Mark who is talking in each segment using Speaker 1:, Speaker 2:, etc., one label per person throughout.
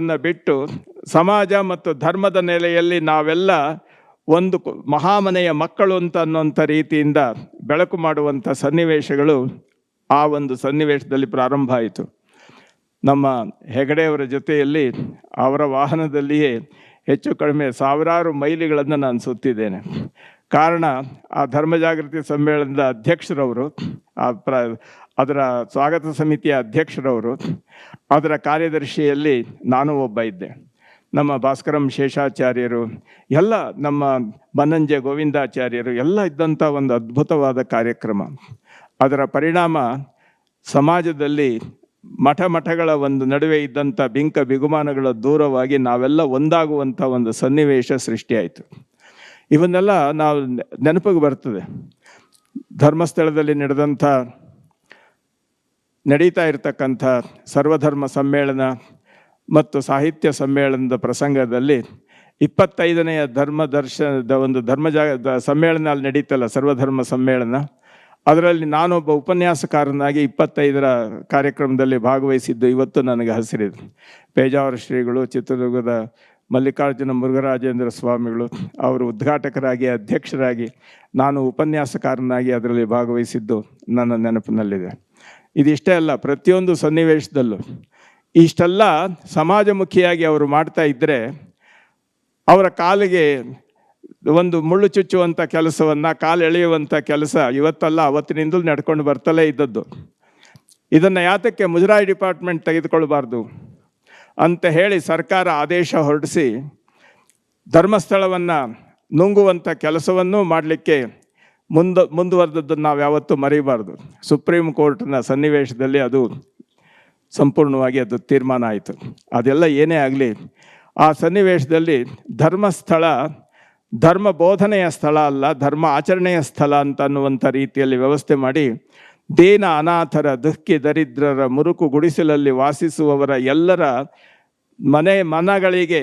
Speaker 1: ಬಿಟ್ಟು ಸಮಾಜ ಮತ್ತು ಧರ್ಮದ ನೆಲೆಯಲ್ಲಿ ನಾವೆಲ್ಲ ಒಂದು ಮಹಾಮನೆಯ ಮಕ್ಕಳು ಅಂತ ಅನ್ನೋಂಥ ರೀತಿಯಿಂದ ಬೆಳಕು ಮಾಡುವಂಥ ಸನ್ನಿವೇಶಗಳು ಆ ಒಂದು ಸನ್ನಿವೇಶದಲ್ಲಿ ಪ್ರಾರಂಭ ಆಯಿತು. ನಮ್ಮ ಹೆಗಡೆಯವರ ಜೊತೆಯಲ್ಲಿ ಅವರ ವಾಹನದಲ್ಲಿಯೇ ಹೆಚ್ಚು ಕಡಿಮೆ ಸಾವಿರಾರು ಮೈಲಿಗಳನ್ನು ನಾನು ಸುತ್ತಿದ್ದೇನೆ. ಕಾರಣ ಆ ಧರ್ಮ ಜಾಗೃತಿ ಸಮ್ಮೇಳನದ ಅಧ್ಯಕ್ಷರವರು, ಆ ಪ್ರ ಅದರ ಸ್ವಾಗತ ಸಮಿತಿಯ ಅಧ್ಯಕ್ಷರವರು ಅದರ ಕಾರ್ಯದರ್ಶಿಯಲ್ಲಿ ನಾನು ಒಬ್ಬ ಇದ್ದೆ. ನಮ್ಮ ಭಾಸ್ಕರಂ ಶೇಷಾಚಾರ್ಯರು, ಎಲ್ಲ ನಮ್ಮ ಬನ್ನಂಜೆ ಗೋವಿಂದಾಚಾರ್ಯರು, ಎಲ್ಲ ಇದ್ದಂಥ ಒಂದು ಅದ್ಭುತವಾದ ಕಾರ್ಯಕ್ರಮ. ಅದರ ಪರಿಣಾಮ ಸಮಾಜದಲ್ಲಿ ಮಠ ಮಠಗಳ ಒಂದು ನಡುವೆ ಇದ್ದಂಥ ಬಿಂಕ ಬಿಗುಮಾನಗಳ ದೂರವಾಗಿ ನಾವೆಲ್ಲ ಒಂದಾಗುವಂಥ ಒಂದು ಸನ್ನಿವೇಶ ಸೃಷ್ಟಿಯಾಯಿತು. ಇವನ್ನೆಲ್ಲ ನಾವು ನೆನಪಿಗೆ ಬರ್ತದೆ. ಧರ್ಮಸ್ಥಳದಲ್ಲಿ ನಡೆದಂಥ ನಡೀತಾ ಇರತಕ್ಕಂಥ ಸರ್ವಧರ್ಮ ಸಮ್ಮೇಳನ ಮತ್ತು ಸಾಹಿತ್ಯ ಸಮ್ಮೇಳನದ ಪ್ರಸಂಗದಲ್ಲಿ ಇಪ್ಪತ್ತೈದನೆಯ ಧರ್ಮ ದರ್ಶನದ ಒಂದು ಧರ್ಮ ಜಾಗ ಸಮ್ಮೇಳನ ಅಲ್ಲಿ ನಡೀತಲ್ಲ ಸರ್ವಧರ್ಮ ಸಮ್ಮೇಳನ. ಅದರಲ್ಲಿ ನಾನೊಬ್ಬ ಉಪನ್ಯಾಸಕಾರನಾಗಿ ಇಪ್ಪತ್ತೈದರ ಕಾರ್ಯಕ್ರಮದಲ್ಲಿ ಭಾಗವಹಿಸಿದ್ದು ಇವತ್ತು ನನಗೆ ಹಸಿರಿದೆ. ಪೇಜಾವರ ಶ್ರೀಗಳು, ಚಿತ್ರದುರ್ಗದ ಮಲ್ಲಿಕಾರ್ಜುನ ಮುರುಘರಾಜೇಂದ್ರ ಸ್ವಾಮಿಗಳು, ಅವರು ಉದ್ಘಾಟಕರಾಗಿ, ಅಧ್ಯಕ್ಷರಾಗಿ ನಾನು ಉಪನ್ಯಾಸಕಾರನಾಗಿ ಅದರಲ್ಲಿ ಭಾಗವಹಿಸಿದ್ದು ನನ್ನ ನೆನಪಿನಲ್ಲಿದೆ. ಇದಿಷ್ಟೇ ಅಲ್ಲ, ಪ್ರತಿಯೊಂದು ಸನ್ನಿವೇಶದಲ್ಲೂ ಇಷ್ಟೆಲ್ಲ ಸಮಾಜಮುಖಿಯಾಗಿ ಅವರು ಮಾಡ್ತಾ ಇದ್ದರೆ ಅವರ ಕಾಲಿಗೆ ಒಂದು ಮುಳ್ಳು ಚುಚ್ಚುವಂಥ ಕೆಲಸವನ್ನು, ಕಾಲು ಎಳೆಯುವಂಥ ಕೆಲಸ ಇವತ್ತಲ್ಲ, ಅವತ್ತಿನಿಂದಲೂ ನಡ್ಕೊಂಡು ಬರ್ತಲೇ ಇದ್ದದ್ದು. ಇದನ್ನು ಯಾತಕ್ಕೆ ಮುಜರಾಯಿ ಡಿಪಾರ್ಟ್ಮೆಂಟ್ ತೆಗೆದುಕೊಳ್ಬಾರ್ದು ಅಂತ ಹೇಳಿ ಸರ್ಕಾರ ಆದೇಶ ಹೊರಡಿಸಿ ಧರ್ಮಸ್ಥಳವನ್ನು ನುಂಗುವಂಥ ಕೆಲಸವನ್ನು ಮಾಡಲಿಕ್ಕೆ ಮುಂದ ಮುಂದುವರೆದದ್ದನ್ನು ನಾವು ಯಾವತ್ತೂ ಮರೀಬಾರ್ದು. ಸುಪ್ರೀಂ ಕೋರ್ಟ್ನ ಸನ್ನಿವೇಶದಲ್ಲಿ ಅದು ಸಂಪೂರ್ಣವಾಗಿ ಅದು ತೀರ್ಮಾನ ಆಯಿತು. ಅದೆಲ್ಲ ಏನೇ ಆಗಲಿ, ಆ ಸನ್ನಿವೇಶದಲ್ಲಿ ಧರ್ಮಸ್ಥಳ, ಧರ್ಮ ಬೋಧನೆಯ ಸ್ಥಳ ಅಲ್ಲ, ಧರ್ಮ ಆಚರಣೆಯ ಸ್ಥಳ ಅಂತ ಅನ್ನುವಂಥ ರೀತಿಯಲ್ಲಿ ವ್ಯವಸ್ಥೆ ಮಾಡಿ ದೇನ ಅನಾಥರ, ದುಃಖಿ ದರಿದ್ರರ ಮುರುಕು ಗುಡಿಸಲಲ್ಲಿ ವಾಸಿಸುವವರ ಎಲ್ಲರ ಮನೆ ಮನಗಳಿಗೆ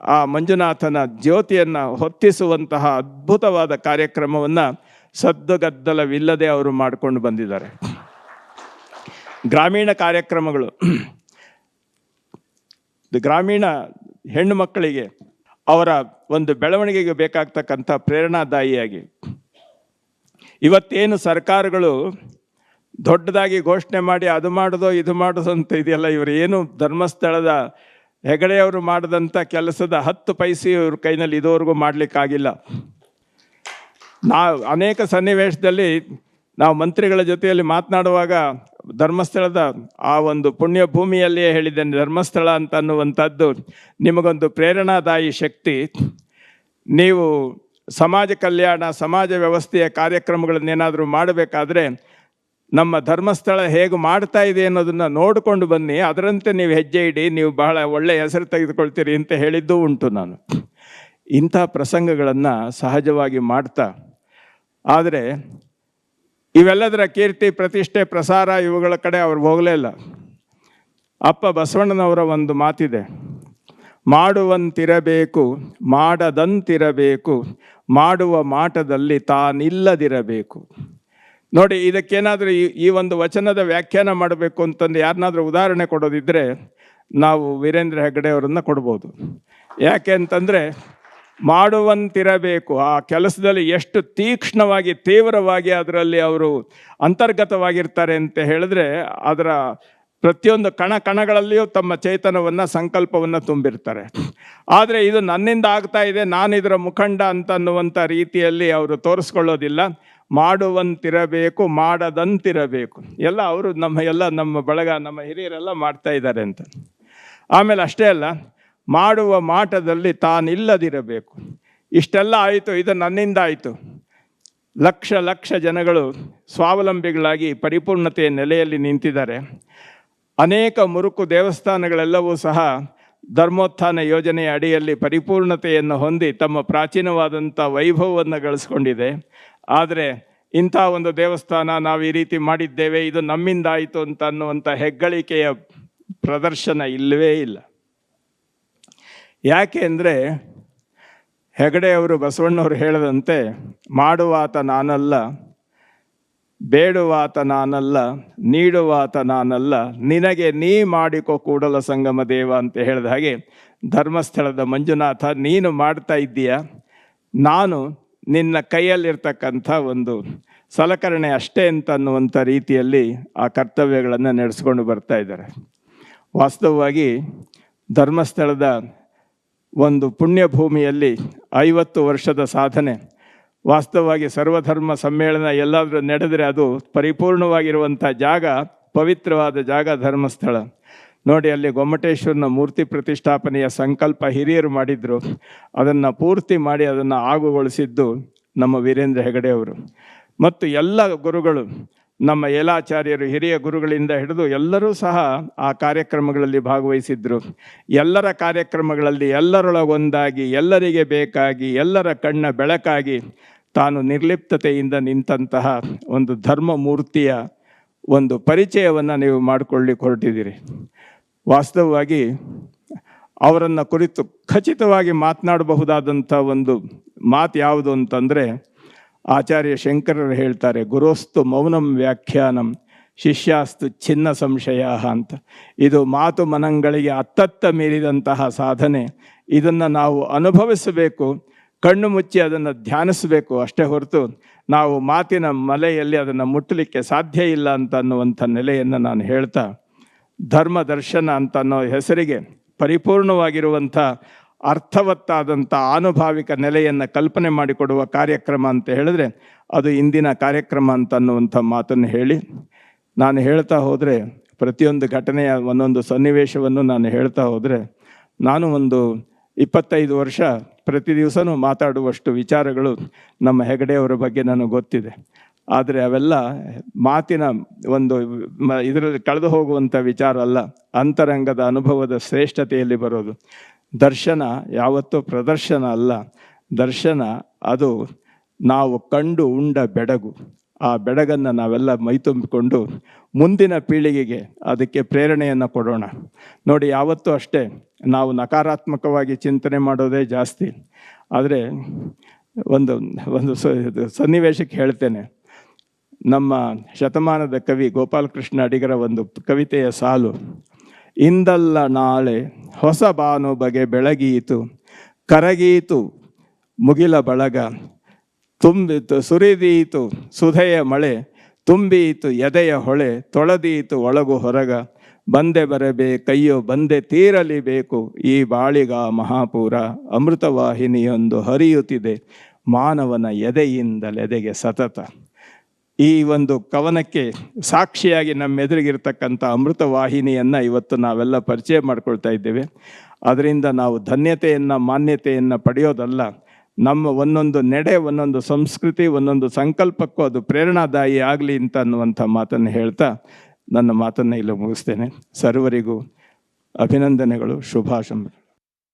Speaker 1: ಆ ಮಂಜುನಾಥನ ಜ್ಯೋತಿಯನ್ನು ಹೊತ್ತಿಸುವಂತಹ ಅದ್ಭುತವಾದ ಕಾರ್ಯಕ್ರಮವನ್ನು ಸದ್ದುಗದ್ದಲವಿಲ್ಲದೆ ಅವರು ಮಾಡಿಕೊಂಡು ಬಂದಿದ್ದಾರೆ. ಗ್ರಾಮೀಣ ಕಾರ್ಯಕ್ರಮಗಳು. ಗ್ರಾಮೀಣ ಹೆಣ್ಣು ಮಕ್ಕಳಿಗೆ ಅವರ ಒಂದು ಬೆಳವಣಿಗೆಗೆ ಬೇಕಾಗ್ತಕ್ಕಂಥ ಪ್ರೇರಣಾದಾಯಿಯಾಗಿ. ಇವತ್ತೇನು ಸರ್ಕಾರಗಳು ದೊಡ್ಡದಾಗಿ ಘೋಷಣೆ ಮಾಡಿ ಅದು ಮಾಡೋದು ಇದು ಮಾಡೋದು ಅಂತ ಇದೆಯಲ್ಲ ಇವರು ಏನು ಧರ್ಮಸ್ಥಳದ ಹೆಗಡೆಯವರು ಮಾಡಿದಂಥ ಕೆಲಸದ ಹತ್ತು ಪೈಸೆ ಇವ್ರ ಕೈನಲ್ಲಿ ಇದುವರೆಗೂ ಮಾಡಲಿಕ್ಕಾಗಿಲ್ಲ. ನಾವು ಅನೇಕ ಸನ್ನಿವೇಶದಲ್ಲಿ ನಾವು ಮಂತ್ರಿಗಳ ಜೊತೆಯಲ್ಲಿ ಮಾತನಾಡುವಾಗ ಧರ್ಮಸ್ಥಳದ ಆ ಒಂದು ಪುಣ್ಯ ಭೂಮಿಯಲ್ಲಿಯೇ ಹೇಳಿದ್ದೇನೆ, ಧರ್ಮಸ್ಥಳ ಅಂತ ಅನ್ನುವಂಥದ್ದು ನಿಮಗೊಂದು ಪ್ರೇರಣಾದಾಯಿ ಶಕ್ತಿ. ನೀವು ಸಮಾಜ ಕಲ್ಯಾಣ, ಸಮಾಜ ವ್ಯವಸ್ಥೆಯ ಕಾರ್ಯಕ್ರಮಗಳನ್ನೇನಾದರೂ ಮಾಡಬೇಕಾದ್ರೆ ನಮ್ಮ ಧರ್ಮಸ್ಥಳ ಹೇಗೆ ಮಾಡ್ತಾ ಇದೆ ಅನ್ನೋದನ್ನು ನೋಡಿಕೊಂಡು ಬನ್ನಿ. ಅದರಂತೆ ನೀವು ಹೆಜ್ಜೆ ಇಡಿ, ನೀವು ಬಹಳ ಒಳ್ಳೆಯ ಹೆಸರು ತೆಗೆದುಕೊಳ್ತೀರಿ ಅಂತ ಹೇಳಿದ್ದೂ ಉಂಟು ನಾನು. ಇಂಥ ಪ್ರಸಂಗಗಳನ್ನು ಸಹಜವಾಗಿ ಮಾಡ್ತಾ. ಆದರೆ ಇವೆಲ್ಲದರ ಕೀರ್ತಿ, ಪ್ರತಿಷ್ಠೆ, ಪ್ರಸಾರ ಇವುಗಳ ಕಡೆ ಅವ್ರು ಹೋಗಲೇ ಇಲ್ಲ. ಅಪ್ಪ ಬಸವಣ್ಣನವರ ಒಂದು ಮಾತಿದೆ. ಮಾಡುವಂತಿರಬೇಕು, ಮಾಡದಂತಿರಬೇಕು, ಮಾಡುವ ಮಾಟದಲ್ಲಿ ತಾನಿಲ್ಲದಿರಬೇಕು. ನೋಡಿ, ಇದಕ್ಕೇನಾದರೂ ಈ ಈ ಒಂದು ವಚನದ ವ್ಯಾಖ್ಯಾನ ಮಾಡಬೇಕು ಅಂತಂದು ಯಾರನ್ನಾದರೂ ಉದಾಹರಣೆ ಕೊಡೋದಿದ್ದರೆ ನಾವು ವೀರೇಂದ್ರ ಹೆಗ್ಗಡೆ ಅವರನ್ನು ಕೊಡ್ಬೋದು. ಯಾಕೆ ಅಂತಂದರೆ ಮಾಡುವಂತಿರಬೇಕು. ಆ ಕೆಲಸದಲ್ಲಿ ಎಷ್ಟು ತೀಕ್ಷ್ಣವಾಗಿ, ತೀವ್ರವಾಗಿ ಅದರಲ್ಲಿ ಅವರು ಅಂತರ್ಗತವಾಗಿರ್ತಾರೆ ಅಂತ ಹೇಳಿದ್ರೆ ಅದರ ಪ್ರತಿಯೊಂದು ಕಣ ಕಣಗಳಲ್ಲಿಯೂ ತಮ್ಮ ಚೇತನವನ್ನು, ಸಂಕಲ್ಪವನ್ನು ತುಂಬಿರ್ತಾರೆ. ಆದರೆ ಇದು ನನ್ನಿಂದ ಆಗ್ತಾ ಇದೆ ನಾನು ಇದರ ಮುಖಂಡ ಅಂತ ಅನ್ನುವಂಥ ರೀತಿಯಲ್ಲಿ ಅವರು ತೋರಿಸ್ಕೊಳ್ಳೋದಿಲ್ಲ. ಮಾಡುವಂತಿರಬೇಕು, ಮಾಡದಂತಿರಬೇಕು. ಎಲ್ಲ ಅವರು ನಮ್ಮ, ಎಲ್ಲ ನಮ್ಮ ಬಳಗ, ನಮ್ಮ ಹಿರಿಯರೆಲ್ಲ ಮಾಡ್ತಾ ಇದ್ದಾರೆ ಅಂತ. ಆಮೇಲೆ ಅಷ್ಟೇ ಅಲ್ಲ, ಮಾಡುವ ಮಾಟದಲ್ಲಿ ತಾನಿಲ್ಲದಿರಬೇಕು. ಇಷ್ಟೆಲ್ಲ ಆಯಿತು, ಇದು ನನ್ನಿಂದ ಆಯಿತು. ಲಕ್ಷ ಲಕ್ಷ ಜನಗಳು ಸ್ವಾವಲಂಬಿಗಳಾಗಿ ಪರಿಪೂರ್ಣತೆಯ ನೆಲೆಯಲ್ಲಿ ನಿಂತಿದ್ದಾರೆ. ಅನೇಕ ಮುರುಕು ದೇವಸ್ಥಾನಗಳೆಲ್ಲವೂ ಸಹ ಧರ್ಮೋತ್ಥಾನ ಯೋಜನೆಯ ಅಡಿಯಲ್ಲಿ ಪರಿಪೂರ್ಣತೆಯನ್ನು ಹೊಂದಿ ತಮ್ಮ ಪ್ರಾಚೀನವಾದಂಥ ವೈಭವವನ್ನು ಗಳಿಸ್ಕೊಂಡಿದೆ. ಆದರೆ ಇಂಥ ಒಂದು ದೇವಸ್ಥಾನ ನಾವು ಈ ರೀತಿ ಮಾಡಿದ್ದೇವೆ, ಇದು ನಮ್ಮಿಂದಾಯಿತು ಅಂತ ಅನ್ನುವಂಥ ಹೆಗ್ಗಳಿಕೆಯ ಪ್ರದರ್ಶನ ಇಲ್ಲವೇ ಇಲ್ಲ. ಯಾಕೆ ಅಂದರೆ ಹೆಗಡೆಯವರು ಬಸವಣ್ಣವರು ಹೇಳದಂತೆ, ಮಾಡುವಾತ ನಾನಲ್ಲ ಬೇಡುವಾತ ನಾನಲ್ಲ ನೀಡುವಾತ ನಾನಲ್ಲ ನಿನಗೆ ನೀ ಮಾಡಿಕೊ ಕೂಡಲ ಸಂಗಮ ದೇವ ಅಂತ ಹೇಳಿದ ಹಾಗೆ ಧರ್ಮಸ್ಥಳದ ಮಂಜುನಾಥ, ನೀನು ಮಾಡ್ತಾ ಇದ್ದೀಯ? ನಾನು ನಿನ್ನ ಕೈಯಲ್ಲಿರ್ತಕ್ಕಂಥ ಒಂದು ಸಲಕರಣೆ ಅಷ್ಟೇ ಅಂತ ಅನ್ನುವಂಥ ರೀತಿಯಲ್ಲಿ ಆ ಕರ್ತವ್ಯಗಳನ್ನು ನಡೆಸ್ಕೊಂಡು ಬರ್ತಾ ಇದ್ದಾರೆ. ವಾಸ್ತವವಾಗಿ ಧರ್ಮಸ್ಥಳದ ಒಂದು ಪುಣ್ಯಭೂಮಿಯಲ್ಲಿ ಐವತ್ತು ವರ್ಷದ ಸಾಧನೆ ವಾಸ್ತವವಾಗಿ ಸರ್ವಧರ್ಮ ಸಮ್ಮೇಳನ ಎಲ್ಲಾದರೂ ನಡೆದರೆ ಅದು ಪರಿಪೂರ್ಣವಾಗಿರುವಂಥ ಜಾಗ, ಪವಿತ್ರವಾದ ಜಾಗ, ಧರ್ಮಸ್ಥಳ. ನೋಡಿ, ಅಲ್ಲಿ ಗೊಮ್ಮಟೇಶ್ವರನ ಮೂರ್ತಿ ಪ್ರತಿಷ್ಠಾಪನೆಯ ಸಂಕಲ್ಪ ಹಿರಿಯರು ಮಾಡಿದ್ರು. ಅದನ್ನು ಪೂರ್ತಿ ಮಾಡಿ ಅದನ್ನು ಆಗುಗೊಳಿಸಿದ್ದು ನಮ್ಮ ವೀರೇಂದ್ರ ಹೆಗಡೆ ಅವರು. ಮತ್ತು ಎಲ್ಲ ಗುರುಗಳು, ನಮ್ಮ ಏಲಾಚಾರ್ಯರು, ಹಿರಿಯ ಗುರುಗಳಿಂದ ಹಿಡಿದು ಎಲ್ಲರೂ ಸಹ ಆ ಕಾರ್ಯಕ್ರಮಗಳಲ್ಲಿ ಭಾಗವಹಿಸಿದ್ರು. ಎಲ್ಲರ ಕಾರ್ಯಕ್ರಮಗಳಲ್ಲಿ ಎಲ್ಲರೊಳಗೊಂದಾಗಿ, ಎಲ್ಲರಿಗೆ ಬೇಕಾಗಿ, ಎಲ್ಲರ ಕಣ್ಣ ಬೆಳಕಾಗಿ ತಾನು ನಿರ್ಲಿಪ್ತತೆಯಿಂದ ನಿಂತಹ ಒಂದು ಧರ್ಮ ಮೂರ್ತಿಯ ಒಂದು ಪರಿಚಯವನ್ನು ನೀವು ಮಾಡಿಕೊಳ್ಳಿ ಹೊರಟಿದ್ದೀರಿ ವಾಸ್ತವವಾಗಿ ಅವರನ್ನು ಕುರಿತು ಖಚಿತವಾಗಿ ಮಾತನಾಡಬಹುದಾದಂಥ ಒಂದು ಮಾತು ಯಾವುದು ಅಂತಂದರೆ ಆಚಾರ್ಯ ಶಂಕರರು ಹೇಳ್ತಾರೆ, ಗುರೋಸ್ತು ಮೌನಂ ವ್ಯಾಖ್ಯಾನಂ ಶಿಷ್ಯಾಸ್ತು ಚಿನ್ನ ಸಂಶಯ ಅಂತ. ಇದು ಮಾತು ಮನಂಗಳಿಗೆ ಅತ್ತತ್ತ ಮೀರಿದಂತಹ ಸಾಧನೆ. ಇದನ್ನು ನಾವು ಅನುಭವಿಸಬೇಕು. ಕಣ್ಣು ಮುಚ್ಚಿ ಅದನ್ನು ಧ್ಯಾನಿಸಬೇಕು ಅಷ್ಟೇ ಹೊರತು ನಾವು ಮಾತಿನ ಮಲೆಯಲ್ಲಿ ಅದನ್ನು ಮುಟ್ಟಲಿಕ್ಕೆ ಸಾಧ್ಯ ಇಲ್ಲ ಅಂತ ಅನ್ನುವಂಥ ನೆಲೆಯನ್ನು ನಾನು ಹೇಳ್ತಾ, ಧರ್ಮ ದರ್ಶನ ಅಂತ ಅನ್ನೋ ಹೆಸರಿಗೆ ಪರಿಪೂರ್ಣವಾಗಿರುವಂಥ ಅರ್ಥವತ್ತಾದಂಥ ಆನುಭಾವಿಕ ನೆಲೆಯನ್ನು ಕಲ್ಪನೆ ಮಾಡಿಕೊಡುವ ಕಾರ್ಯಕ್ರಮ ಅಂತ ಹೇಳಿದ್ರೆ ಅದು ಇಂದಿನ ಕಾರ್ಯಕ್ರಮ ಅಂತ ಅನ್ನುವಂಥ ಮಾತನ್ನು ಹೇಳಿ, ನಾನು ಹೇಳ್ತಾ ಹೋದರೆ ಪ್ರತಿಯೊಂದು ಘಟನೆಯ ಒಂದೊಂದು ಸನ್ನಿವೇಶವನ್ನು ನಾನು ಹೇಳ್ತಾ ಹೋದರೆ, ನಾನು ಒಂದು ಇಪ್ಪತ್ತೈದು ವರ್ಷ ಪ್ರತಿ ದಿವಸನೂ ಮಾತಾಡುವಷ್ಟು ವಿಚಾರಗಳು ನಮ್ಮ ಹೆಗಡೆಯವರ ಬಗ್ಗೆ ನನಗೆ ಗೊತ್ತಿದೆ. ಆದರೆ ಅವೆಲ್ಲ ಮಾತಿನ ಒಂದು ಇದರಲ್ಲಿ ಕಳೆದು ಹೋಗುವಂಥ ವಿಚಾರ ಅಲ್ಲ, ಅಂತರಂಗದ ಅನುಭವದ ಶ್ರೇಷ್ಠತೆಯಲ್ಲಿ ಬರೋದು. ದರ್ಶನ ಯಾವತ್ತೂ ಪ್ರದರ್ಶನ ಅಲ್ಲ. ದರ್ಶನ ಅದು ನಾವು ಕಂಡು ಉಂಡ ಬೆಡಗು. ಆ ಬೆಡಗನ್ನು ನಾವೆಲ್ಲ ಮೈತುಂಬಿಕೊಂಡು ಮುಂದಿನ ಪೀಳಿಗೆಗೆ ಅದಕ್ಕೆ ಪ್ರೇರಣೆಯನ್ನು ಕೊಡೋಣ. ನೋಡಿ, ಯಾವತ್ತೂ ಅಷ್ಟೇ ನಾವು ನಕಾರಾತ್ಮಕವಾಗಿ ಚಿಂತನೆ ಮಾಡೋದೇ ಜಾಸ್ತಿ. ಆದರೆ ಒಂದು ಒಂದು ಸನ್ನಿವೇಶಕ್ಕೆ ಹೇಳ್ತೇನೆ. ನಮ್ಮ ಶತಮಾನದ ಕವಿ ಗೋಪಾಲಕೃಷ್ಣ ಅಡಿಗರ ಒಂದು ಕವಿತೆಯ ಸಾಲು, ಇಂದಲ್ಲ ನಾಳೆ ಹೊಸ ಬಾನು ಬಗೆ ಬೆಳಗೀತು, ಕರಗೀತು ಮುಗಿಲ ಬಳಗ, ತುಂಬಿತು ಸುರಿದೀತು ಸುಧೆಯ ಮಳೆ, ತುಂಬೀತು ಎದೆಯ ಹೊಳೆ, ತೊಳೆದೀತು ಒಳಗು ಹೊರಗ ಬಂದೆ ಬರಬೇ, ಕೈಯೋ ಬಂದೆ ತೀರಲಿ ಬೇಕು ಈ ಬಾಳಿಗ ಮಹಾಪೂರ ಅಮೃತವಾಹಿನಿಯೊಂದು ಹರಿಯುತ್ತಿದೆ. ಮಾನವನ ಎದೆಯಿಂದಲೆದೆಗೆ ಸತತ. ಈ ಒಂದು ಕವನಕ್ಕೆ ಸಾಕ್ಷಿಯಾಗಿ ನಮ್ಮ ಎದುರಿಗಿರ್ತಕ್ಕಂಥ ಅಮೃತ ವಾಹಿನಿಯನ್ನು ಇವತ್ತು ನಾವೆಲ್ಲ ಪರಿಚಯ ಮಾಡಿಕೊಳ್ತಾ ಇದ್ದೇವೆ. ಅದರಿಂದ ನಾವು ಧನ್ಯತೆಯನ್ನು, ಮಾನ್ಯತೆಯನ್ನು ಪಡೆಯೋದಲ್ಲ. ನಮ್ಮ ಒಂದೊಂದು ನಡೆ, ಒಂದೊಂದು ಸಂಸ್ಕೃತಿ, ಒಂದೊಂದು ಸಂಕಲ್ಪಕ್ಕೂ ಅದು ಪ್ರೇರಣಾದಾಯಿ ಆಗಲಿ ಅಂತ ಅನ್ನುವಂಥ ಮಾತನ್ನು ಹೇಳ್ತಾ ನನ್ನ ಮಾತನ್ನು ಇಲ್ಲಿ ಮುಗಿಸ್ತೇನೆ. ಸರ್ವರಿಗೂ ಅಭಿನಂದನೆಗಳು ಶುಭಾಶಂಸಗಳು